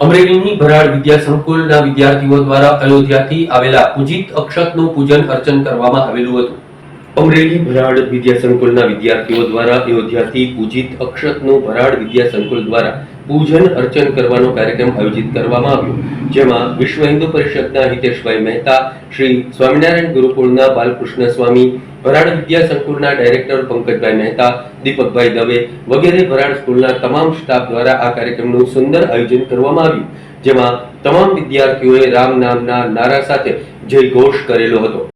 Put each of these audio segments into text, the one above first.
અમરેલીની ભરાડ વિદ્યા સંકુલના વિદ્યાર્થીઓ દ્વારા અયોધ્યાથી આવેલા પૂજિત અક્ષતનું પૂજન અર્ચન કરવામાં આવેલું હતું. અમરેલી ભરાડ વિદ્યા સંકુલના વિદ્યાર્થીઓ દ્વારા અયોધ્યાથી પૂજિત અક્ષતનું ભરાડ વિદ્યા સંકુલ દ્વારા પૂજન અર્ચન કરવાનો કાર્યક્રમ આયોજિત કરવામાં આવ્યો, જેમાં વિશ્વ હિન્દુ પરિષદના હિતેશભાઈ મહેતા, શ્રી સ્વામિનારાયણ ગુરુકુળના બાલકૃષ્ણ સ્વામી ભરાડ વિદ્યા સંકુલના ડાયરેક્ટર પંકજભાઈ મહેતા, દીપકભાઈ દવે વગેરે ભરાડ સ્કૂલના તમામ સ્ટાફ દ્વારા આ કાર્યક્રમનું સુંદર આયોજન કરવામાં આવ્યું, જેમાં તમામ વિદ્યાર્થીઓએ રામ નામના નારા સાથે જય ઘોષ કરેલો હતો.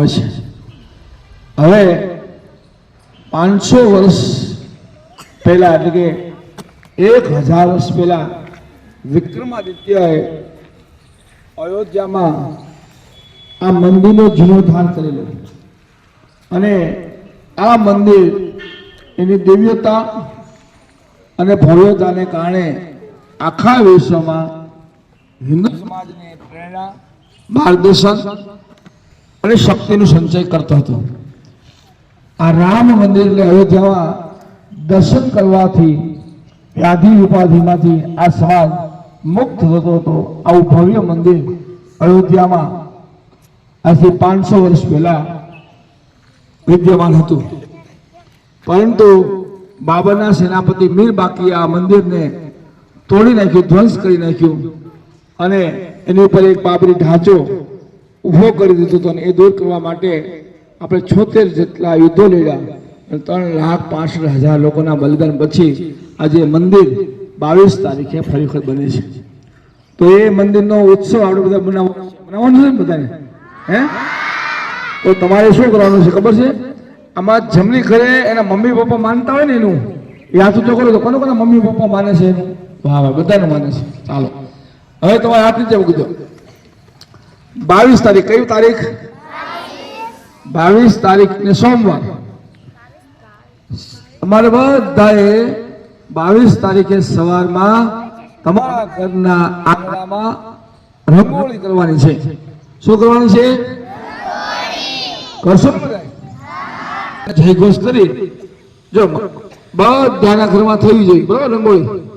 આવે છે. હવે પાંચસો વર્ષ પહેલા એટલે કે એક હજાર વર્ષ પહેલા વિક્રમાદિત્યએ અયોધ્યામાં આ મંદિરનો જીર્ણોદ્ધાર કરેલો. અને આ મંદિર એની દિવ્યતા અને ભવ્યતાને કારણે આખા વિશ્વમાં હિન્દુ સમાજને પ્રેરણા, માર્ગદર્શન અને શક્તિનો સંચય કરતો હતો. આ રામ મંદિરને અયોધ્યામાં દર્શન કરવાથી વ્યાધિ ઉપાધિમાંથી આ સમાજ મુક્ત થતો હતો. આવું ભવ્ય મંદિર અયોધ્યામાં આજથી પાંચસો વર્ષ પહેલા વિદ્યમાન હતું. પરંતુ બાબરના સેનાપતિ મીર બાકી આ મંદિરને તોડી નાખ્યું, ધ્વંસ કરી નાખ્યું અને એની ઉપર એક બાબરી ઢાંચો ઊભો કરી દીધો હતો અને એ દૂર કરવા માટે આપણે છોતેર જેટલા યુદ્ધો લડ્યા અને ત્રણ લાખ પાસઠ હજાર લોકોના બલિદાન પછી આજે મંદિર બાવીસ તારીખે ફરી વખત બને છે. તો એ મંદિરનો ઉત્સવ આપણે બધા બનાવવાનો બનાવવાનો છે બધાને? હે? તો તમારે શું કરવાનું છે ખબર છે? આમાં જમણી ઘરે એના મમ્મી પપ્પા માનતા હોય ને એનું, એ તો કરો તો કોને કોના મમ્મી પપ્પા માને છે? એનું વાહ વાહ, બધાને માને છે. ચાલો. હવે તમારે હાથ નીચે દો બાવીસ તારીખ, કયું તારીખ? બાવીસ તારીખ ને સોમવાર. અમારે બધાએ બાવીસ તારીખે સવારમાં તમારા ઘરના આંગણામાં રંગોળી કરવાની છે. શું કરવાની છે? કરશો ને બધા? જય ઘોષ કરી. જો, બધાના ઘરમાં થવી જોઈએ બરાબર, રંગોળી?